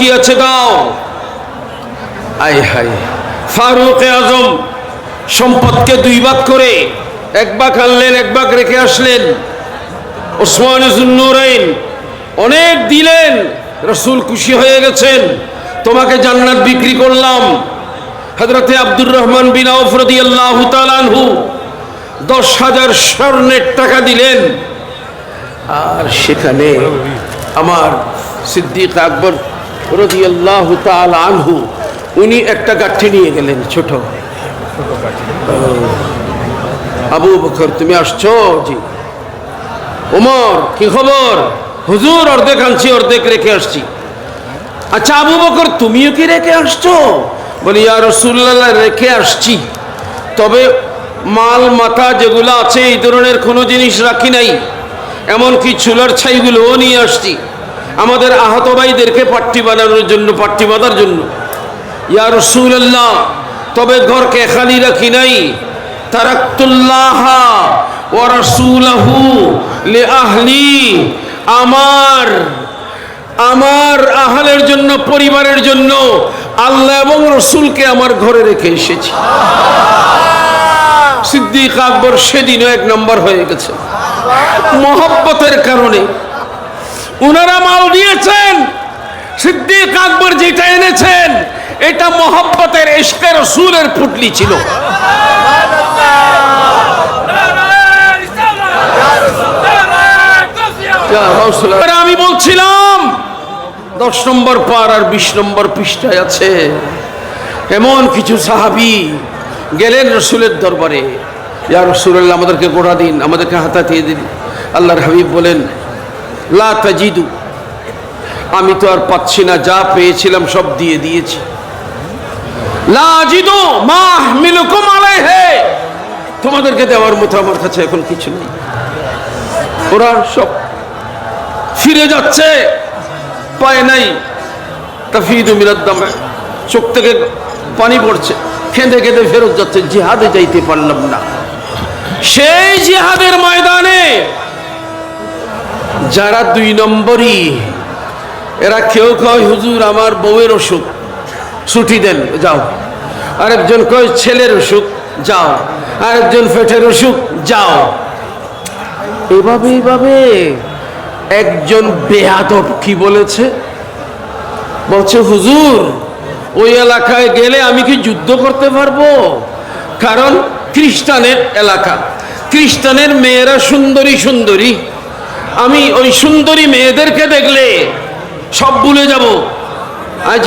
কি আছে দাও? আয় হায়। ফারুক আজম সম্পদকে দুই ভাগ করে, এক ভাগ আনলেন, এক ভাগ রেখে আসলেন। ওসমান জুন্নুরাইন অনেক দিলেন, রসুল খুশি হয়ে গেছেন। তোমাকে জান্নাত বিক্রি করলাম। হজরতে আব্দুর রহমান বিন আউফ রাদিয়াল্লাহু তাআলাহু দশ হাজার স্বর্ণের টাকা দিলেন। আর সেখানে আমার সিদ্দিক আকবর রদিয়াল্লাহু তাআলা আনহু, উনি একটা গাঠি নিয়ে গেলেন ছোট। আবু বকর, তুমি আসছো? জি। ওমর, কি খবর? হুজুর, অর্ধেক আনছি, অর্ধেক রেখে আসছি। আচ্ছা আবু বকর, তুমিও কি রেখে আসছো? বলি, ইয়া রসুল্লাহ রেখে আসছি। তবে মাল, মাথা যেগুলো আছে, এই ধরনের কোনো জিনিস রাখি নাই। এমনকি চুলার ছাইগুলোও নিয়ে আসছি। আমাদের আহত ভাইদেরকে পাট্টি বানানোর জন্য, পাট্টি বাঁধার জন্য। ইয়া রসুল্লাহ তবে ঘরকে খালি রাখি নাই। তারাক্তুল্লাহ ও রসুলাহু লে আহলি আমার আমার আহালের জন্য, পরিবারের জন্য আল্লাহ এবং রসুলকে আমার ঘরে রেখে এসেছি। সিদ্দিক আকবর সেদিনও এক নম্বর হয়ে গেছে। মহব্বতের কারণে উনারা মাল দিয়েছেন। সিদ্দিক আকবর যেটা এনেছেন, এটা মহব্বতের এশকের রসুলের পুটলি ছিল। আমি বলছিলাম, দশ নম্বর পার আর বিশ নম্বর পৃষ্ঠায় আছে, এমন কিছু সাহাবি গেলেন রসুলের দরবারে। ইয়া রসুল্লাহ আমাদেরকে গোড়া দিন, আমাদেরকে হাতাতিয়ে দিন। আল্লাহর হাবিব বলেন লা তাজিদু। আমি তো আর পাচ্ছি না, যা পেয়েছিলাম সব দিয়ে দিয়েছি। লা আজিদু মা আহমিলুকুম আলাইহি। তোমাদেরকে দেওয়ার মতো আমার কাছে এখন কিছু নেই। ওরা সব ফিরে যাচ্ছে, পায় নাই। তাফিদু মিনাদ্দামে চোখ থেকে পানি পড়ছে, খেঁদে খেঁদে ফেরত যাচ্ছে, জিহাদে যাইতে পারলাম না। সেই জিহাদের ময়দানে যারা দুই নম্বরই, এরা কেউ কয়, হুজুর, আমার বউয়ের অসুখ। ছুটি দেন, যাও। আরেকজন কয়, ছেলের অসুখ, যাও। আরেকজন, পেটের অসুখ, যাও। এভাবে এভাবে একজন বেয়াদব কি বলেছে? বলছে, হুজুর, ওই এলাকায় গেলে আমি কি যুদ্ধ করতে পারব? কারণ খ্রিস্টানের এলাকা। খ্রিস্টানের মেয়েরা সুন্দরী সুন্দরী। আমি ওই সুন্দরী মেয়েদেরকে দেখলে সব ভুলে যাব। আজ